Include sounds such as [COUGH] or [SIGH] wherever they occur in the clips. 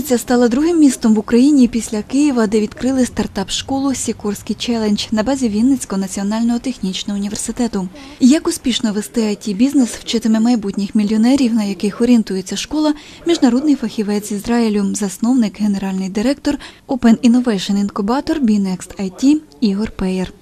Вінниця стала другим містом в Україні після Києва, де відкрили стартап-школу Сікорський челендж на базі Вінницького національного технічного університету. Як успішно вести it бізнес вчитиме майбутніх мільйонерів, на яких орієнтується школа, міжнародний фахівець Ізраїлю, засновник, генеральний директор Open Innovation Incubator BNext IT Ігор Пеєр.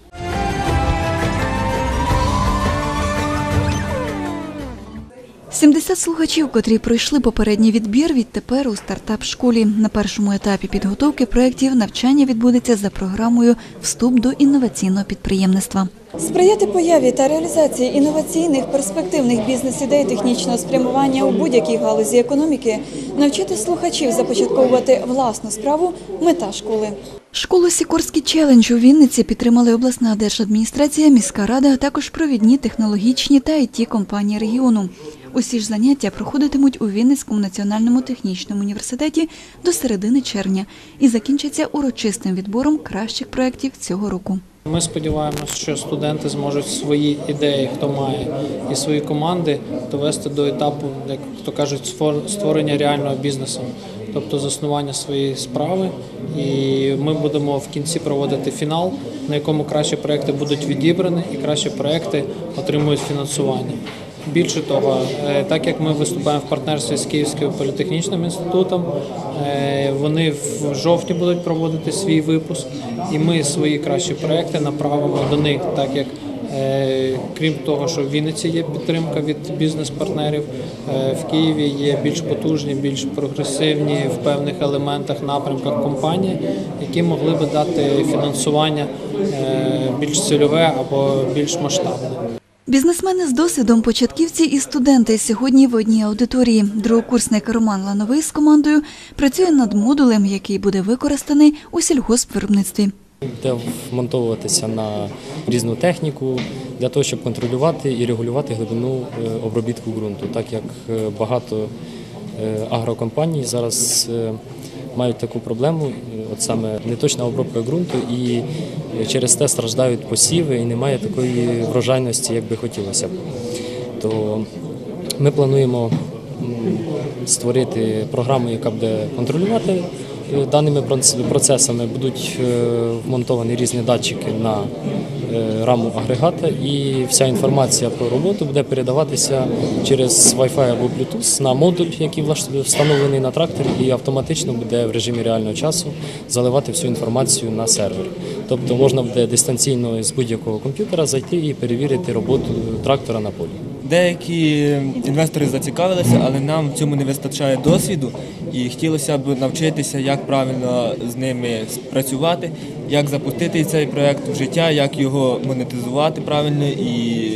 Сімдесят слухачів, котрі пройшли попередній відбір, відтепер у стартап-школі. На першому етапі підготовки проєктів навчання відбудеться за програмою Вступ до інноваційного підприємництва. Сприяти появі та реалізації інноваційних перспективних бізнес-ідей технічного спрямування у будь-якій галузі економіки, навчити слухачів започатковувати власну справу мета школи. Школу Сікорський челендж у Вінниці підтримали обласна держадміністрація, міська рада, а також провідні технологічні та it компанії регіону. Усі ж заняття проходитимуть у Вінницькому національному технічному університеті до середини червня і закінчаться урочистим відбором кращих проєктів цього року. Ми сподіваємося, що студенти зможуть свої ідеї, хто має, і свої команди довести до етапу, як то кажуть, створення реального бізнесу, тобто заснування своєї справи. І ми будемо в кінці проводити фінал, на якому кращі проекти будуть відібрані і кращі проекти отримують фінансування. Більше того, е, так як ми виступаємо в партнерстві з Київським політехнічним інститутом, е, вони в жовтні будуть проводити свій випуск, і ми свої кращі проекти направимо до них, так як е, крім того, що в Вінниці є підтримка від бізнес-партнерів, в Києві є більш потужні, більш прогресивні в певних елементах, напрямках компанії, які могли би дати фінансування більш цільове або більш масштабне. Бізнесмени з досвідом, початківці і студенти сьогодні в одній аудиторії. Другокурсник Роман Лановий з командою працює над модулем, який буде використаний у сільгоспвиробництві. Буде вмонтовуватися на різну техніку для того, щоб контролювати і регулювати глибину е, обробітку ґрунту, так як е, багато е, агрокомпаній зараз мають таку проблему, е, от саме неточна обробка ґрунту, і е, через те страждають посіви і немає такої врожайності, як би хотілося б. То ми плануємо створити програму, яка буде контролювати е, даними процесами. Будуть вмонтовані різні датчики на раму агрегата, і вся інформація про роботу буде передаватися через Wi-Fi або Bluetooth на модуль, який встановлений на тракторі, і автоматично буде в режимі реального часу заливати всю інформацію на сервер. Тобто можна буде дистанційно з будь-якого комп'ютера зайти і перевірити роботу трактора на полі. Деякі інвестори зацікавилися, але нам в цьому не вистачає досвіду і хотілося б навчитися, як правильно з ними працювати, як запустити цей проект в життя, як його монетизувати правильно. І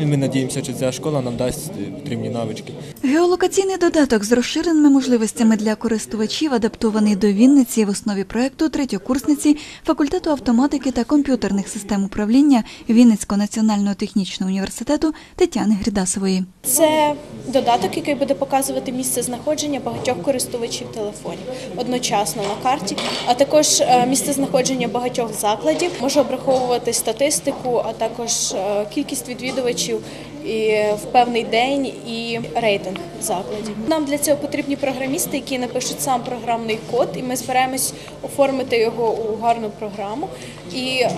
ну, ми надіємося, що ця школа нам дасть потрібні навички. Геолокаційний додаток з розширеними можливостями для користувачів адаптований до Вінниці в основі проекту третьокурсниці факультету автоматики та комп'ютерних систем управління Вінницького національного технічного університету Тетяни Грідасової. Це додаток, який буде показувати місце знаходження багатьох користувачів телефонів одночасно на карті, а також е, місце знаходження багатьох закладів може обраховувати статистику, а також е, кількість відвідувачів і в певний день і рейтинг закладів. Нам для цього потрібні програмісти, які напишуть сам програмний код, і ми збираємось оформити його у гарну програму і е,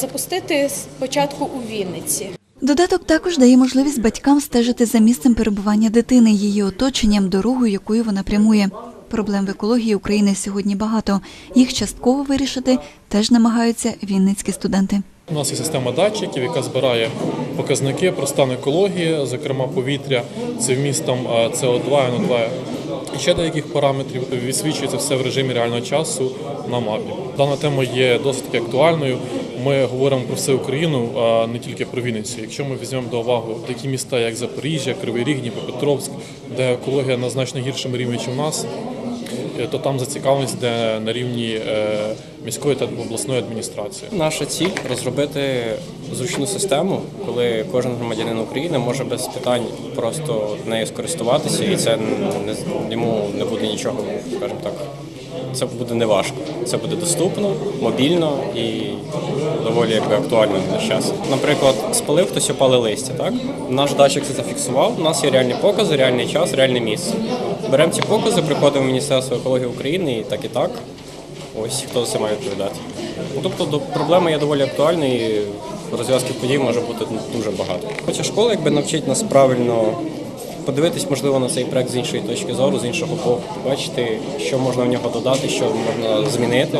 запустити спочатку у Вінниці. Додаток також дає можливість батькам стежити за місцем перебування дитини, її оточенням, дорогою, якою вона прямує. Проблем в екології України сьогодні багато. Їх частково вирішити теж намагаються вінницькі студенти. У нас є система датчиків, яка збирає показники про стан екології, зокрема повітря, це вмістом е, СО2, НО2 і ще деяких параметрів. Відсвічується все в режимі реального часу на мапі. Дана тема є досить актуальною. Ми говоримо про всю Україну, а не тільки про Вінницю. Якщо ми візьмемо до уваги такі міста, як Запоріжжя, Кривий Ріг, Дніпропетровськ, де екологія на значно гіршому рівні, ніж у нас, е, то там зацікавленість де на рівні е, міської та обласної адміністрації. Наша ціль розробити зручну систему, коли кожен громадянин України може без питань просто нею скористуватися, і це не, йому не буде нічого, скажімо так, це буде неважко. Це буде доступно, мобільно і доволі якби актуально на час. Наприклад, спалив хтось опали листя, так? Наш датчик це зафіксував. У нас є реальні покази, реальний час, реальне місце. Беремо ці покази, приходимо в Міністерство екології України і так і так. Ось хто за це має відповідати. Ну, тобто до- проблема є доволі актуальна і розв'язки подій може бути дуже багато. Хоча школа якби навчить нас правильно подивитись, можливо, на цей проект з іншої точки зору, з іншого боку, бачити, що можна в нього додати, що можна змінити.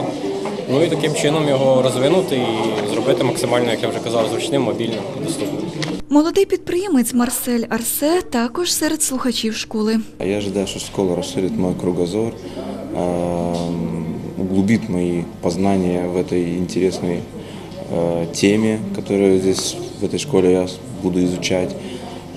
Ну і таким чином його розвинути і зробити максимально, як я вже казав, зручним, мобільним і доступним. Молодий підприємець Марсель Арсе також серед слухачів школи. А Я ожидаю, что школа расширит мой кругозор, эм, углубит мои познания в этой интересной э, теме, которую здесь в этой школе я буду изучать.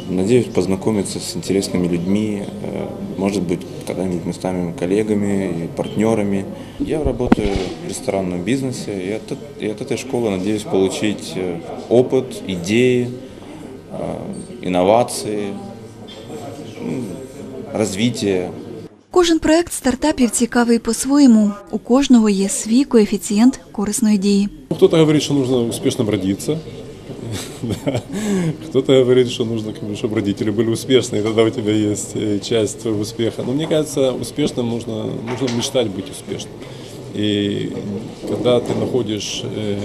Надеюсь познакомиться с интересными людьми, э, может быть, когда-нибудь мы станем коллегами и партнерами. Я работаю в ресторанном бизнесе, и от, и от этой школы надеюсь получить э, опыт, идеи, э, инновации, развитие. Кожен проект стартапів цікавий по-своєму. У кожного є свій коефіцієнт корисної дії. Ну, Кто-то говорит, что нужно успешным родиться. Да. Кто-то говорит, [LAUGHS] что нужно, как бы, чтобы родители были успешны, и тогда у тебя есть э, часть твоего успеха. Но мне кажется, успешным нужно, нужно мечтать быть успешным. И когда ты находишь э,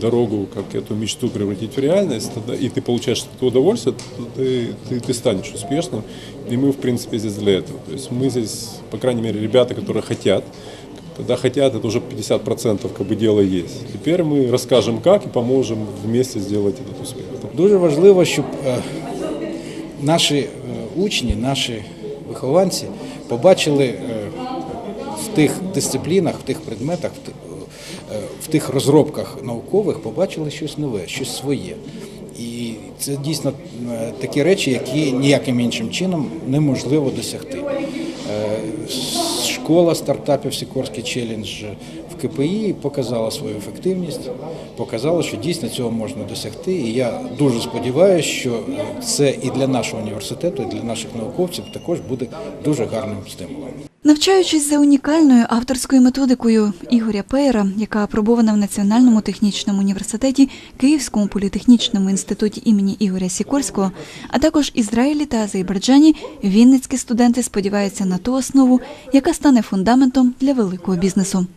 дорогу, как эту мечту превратить в реальность, тогда, и ты получаешь это удовольствие, то ты, ты, ты станешь успешным. И мы, в принципе, здесь для этого. То есть мы здесь, по крайней мере, ребята, которые хотят, когда хотят, это уже 50% как бы дела есть. Теперь мы расскажем как и поможем вместе сделать этот успех. Дуже важливо, щоб е, наші е, учні, наші вихованці побачили е, в тих дисциплінах, в тих предметах, Е, в тих розробках наукових, побачили щось нове, щось своє. І це дійсно е, такі речі, які ніяким іншим чином неможливо досягти. Е, Школа стартапів Сікорський челендж в КПІ показала свою ефективність, показала, що дійсно цього можна досягти. І я дуже сподіваюся, що це і для нашого університету, і для наших науковців також буде дуже гарним стимулом. Навчаючись за унікальною авторською методикою Ігоря Пейера, яка апробована в Національному технічному університеті, Київському політехнічному інституті імені Ігоря Сікорського, а також Ізраїлі та Азербайджані, вінницькі студенти сподіваються на ту основу, яка стане фундаментом для великого бізнесу.